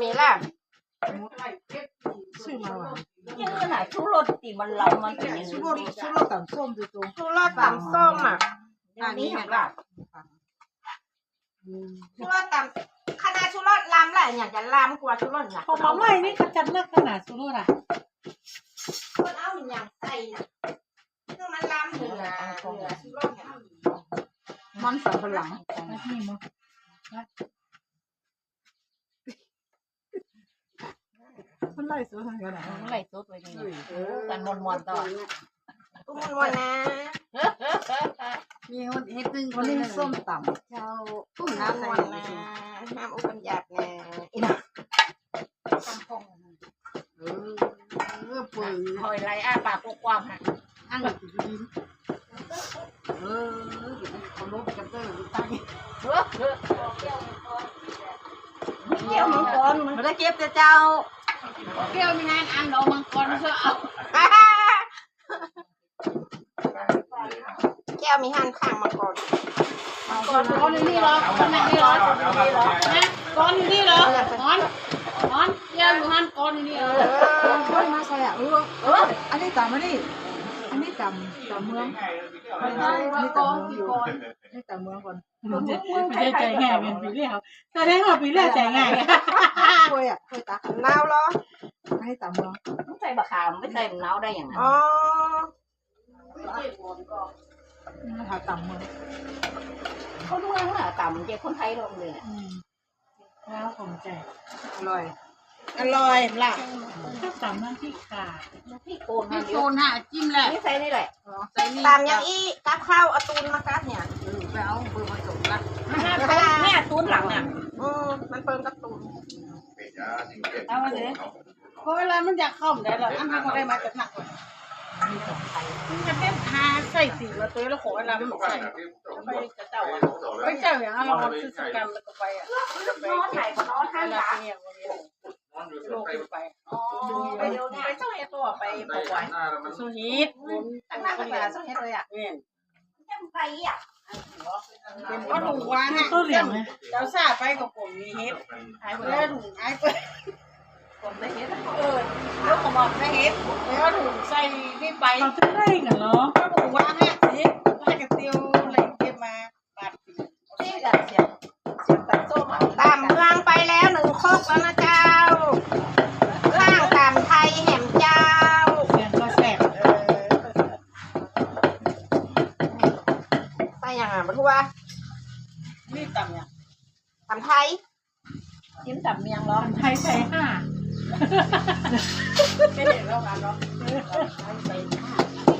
มีล่ะชื่อมาว่ายังขนาดชูรสตีมันเรามันเป็นอย่างชูนี้รสชูรสต่ำส้มดูตัวชูรสตำส้มอะอันนี้แบบว่าชูรสตำคณะชูรสลำแหละอย่างจะลำกว่าชูรสเนี่ยของมาใหม่นี่เขาจัดนักขนาดสุรุอะคนเอาอย่างใส่น่ะคือมันลำเหนือเหนือชูรสเนี่ยมันสับปะหลังนี่มั้ง มันไล่ซื้อทางกันไหนเมื่อไหร่สดไว้นี่กันมวนมวนๆต่อตุ้มนวลนะมีคนเฮ็ดตึงวันนี้ส้มต่ำเจ้าตุ้มน้ำน้ำนใส่วลนะน้ำอุปัญญาตนะอีน่ะเออเออปืนหอยไรอ้าปากกว้างๆฮะอังกฤษดินเออเขาลบกันเตอร์ตั้งเฮ้อเฮ้อเกี่ยวมังกรมันได้เก็บแต่เจ้า เปรี้ยวมีงานอันดอกมังกรเชื่อเอาแก้วมีหันข้างมังกรก่อนก่อนนี่เหรอก่อนนี่เหรอนะก่อนนี่เหรอก่อนก่อนเยี่ยมอยู่หันก่อนนี่เหรอลองค่อยมาใส่อะเออเอออันนี้ต่ำอันนี้อันนี้ต่ำต่ำเมืองอันนี้ต่ำเมืองอยู่อันนี้ต่ำเมืองก่อนมันจะมันจะใจง่ายเป็นปีแล้วแสดงว่าปีแล้วใจง่าย คุยอะคุยตักนาวเหรออันนี้ต่ำเมืองไม่ใส่บะขามไม่ใส่มะนาวได้อย่างนั้นอ๋อหาต่ำเมืองเขาดูแล้วน่ะต่ำเจ้คนไทยลงเลยอืมแล้วผมใจอร่อยอร่อยล่ะถ้าต่ำนั่นที่ขาดพี่โกนพี่มาโคนหาจิ้มแหละไม่ใส่นี่แหละใส่นี่ตามยังอีกับข้าวเอาตูนมากัดเนี่ย ไปเอาเบอร์ผสมละแม่ตุ้นหลังอะอืมมันเปิงกับตูน เอามาเลยเพราะเวลามันอยากเข้าได้หรออันนั้นก็ได้มาจากหนักกว่ามันจะเป็นหาใส่สีมาตัวแล้วขอเวลามันใส่ไปจะเจ้าอะไปเจ้าอย่างเราซื้อสกันแล้วก็ไปอะนอนไหนก็นอนข้างเวหลาลังเป็นอย่างนี้โลกไปอ๋อไปเดี๋ยวนี้ไปเจ้าเฮ็ดตัวไปปล่อยสุฮิตตั้งหน้าตั้งตาสักเฮ็ดเลยอะเนี่ยจะไปอะเป็นก็ถูกว่าฮะตัวเหลี่ยมไหมเจ้าซาไปกับผมมีเฮ็ดหายไปแล้วถูกหายไปคนไปเฮ็ดเออแล้วก็บอกให้เฮ็ดแล้วถูกใส่นี่ไปเขาจะได้กันเนาะก็ถูกว่าฮะเฮ็ดให้กับเตียวอะไรเก็บมาบาดนี่แหละเสียงเสียงตัดส้มอะตามเมืองไปแล้วหนึ่งครกแล้วนะเจ้าข้างตามไทยแหมเจ้าเสียงก็แสบเออใส่ยังอะบรรทุกว่านี่ต่ำเนี่ยตามไทยจิ้มตับเมียงร้อนไทยใส่ห้า ไม่เห็นแล้วกันเนาะใส่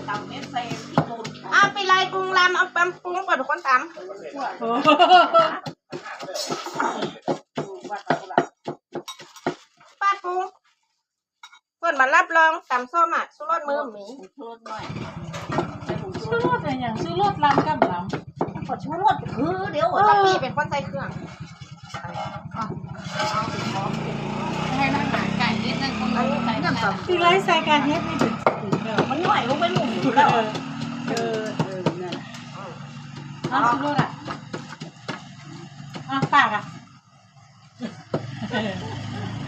ตับเม็ดใส่พี่โกนเอาไปไล่ปรุงลำเอาแปมปรุงเปิดทุกคนตามโอ้วัดตะกุละป้าปรุงเปิดมารับรองตำส้มอะสุรสมือหมีชูรสหน่อยชื่อรถอะไรอย่างชื่อรถลำกับลขอชูรสคือเดี๋ยวโอ้ตะปีเป็นคนใส่เครื่อง ให้นั่งหาไก่นิดนึงคนละ ใส่น้ำตาลำที่ไร้ใส่การเฮ็ดไม่ถึงถึงเดียวมันหน่อยลงไปหมุนเอแล้วอเออเออนั่นเอาชื่อรถอะอะปากอะ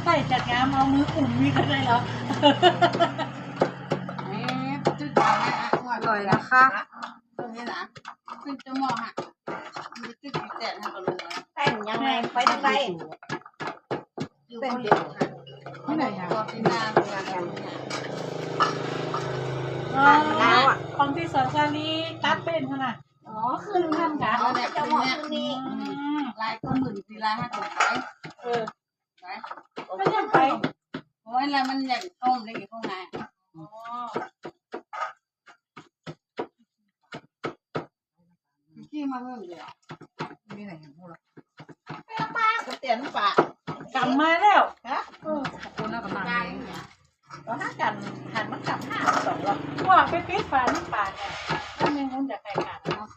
ใส่จัดงามเอามืออุ่มนี่ก็ได้แล้วอร่อยนะคะตรงนี้นะขึ้นจมูกฮะมันจุดติดแต่ฮะก็รู้แต่งยังไงไปทางใดอยู่คนเดียว ฮะที่ไหนอะก็ที่หน้าโรงงานกันอ๋อของที่สอนซาลีตัดเป็นขนาดอ๋อขึ้นทำกันเจ้าหมอขึ้นนี่อืมลายก็หมื่นทีลายห้าคนไปเออไปไม่ยังไปโอ้ยแล้วมันอยากต้มได้กี่ข้างในอ๋อขี้มาเมื่อเดียวมีไหนอย่างพวกเราป้าเตียนปากกลับมาแล้ว เราห้ากันหันมันกลับห้าสองหรอกว่าไปปิดฝาน้ำปลาเนี่ยถ้าไม่งั้นจะใครขาดเนาะ